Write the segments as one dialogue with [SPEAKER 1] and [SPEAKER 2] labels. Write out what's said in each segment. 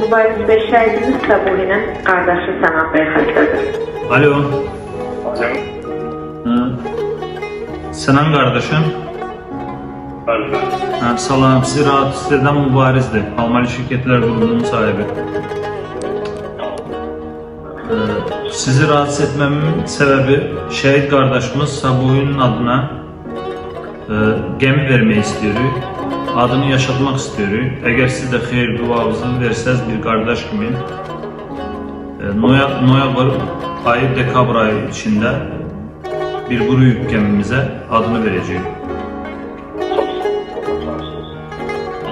[SPEAKER 1] Mübariz Bey şəhidimiz Səbuhinin qardaşı Sənan bəy xəstədir.
[SPEAKER 2] Alo.
[SPEAKER 3] Alo.
[SPEAKER 2] Hı. Sənan qardaşım.
[SPEAKER 3] Bəli.
[SPEAKER 2] Hə, salam, sizi rahatsız edən Mübarizdir. Almali şirketlər qrupunun sahibi. Ee, sizi rahatsız etmemin sebebi şehit kardeşimiz Sabuhi'nin adına e, gemi vermeyi istiyoruz. Adını yaşatmak istiyoruz. Eğer siz de hayır duanızı verseniz bir kardeş gibi e, Noya, Noyabr ayı dekabr ayı içinde bir kuru yük gemimize adını vereceğim.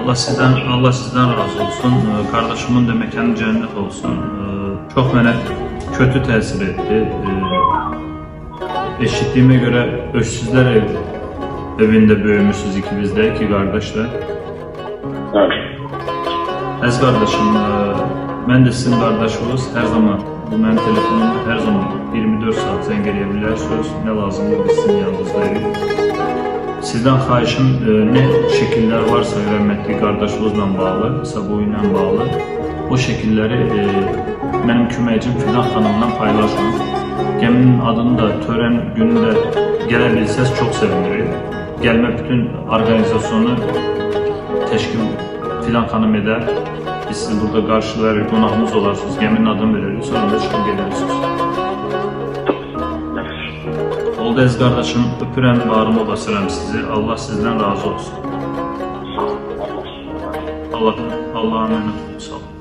[SPEAKER 2] Allah sizden Allah sizden razı olsun. Kardeşimin de mekanı cennet olsun. Ee, Çok bana kötü tesir etti. Eşitliğime göre Öksüzler ev, evinde büyümüşüz ikimiz de, iki kardeşler.
[SPEAKER 3] Evet.
[SPEAKER 2] Ez kardeşim, e, ben de sizin kardeşiniz. Her zaman bu benim telefonumda her zaman 24 saat sen gelebilirsiniz. Ne lazımdır biz sizin yanınızdayız. Sizden xahişim e, ne şekiller varsa hörmətli qardaşlığınızla bağlı, ilə bağlı o şekilləri e, mənim köməkçim Fidan xanımla paylaşın. Gəminin adını da törən günü də gələ bilsəz çox sevinirik. Gəlmə bütün organizasyonu təşkil Fidan xanım edər. Biz sizi burada qarşılarıq, qonağımız olarsınız, gəminin adını veririk, sonra da çıxıb gələrsiniz. Oldu əziz qardaşım, öpürəm, bağrıma basıram sizi. Allah sizdən razı olsun. Allah Allah'a emanet olun. Sağ olun.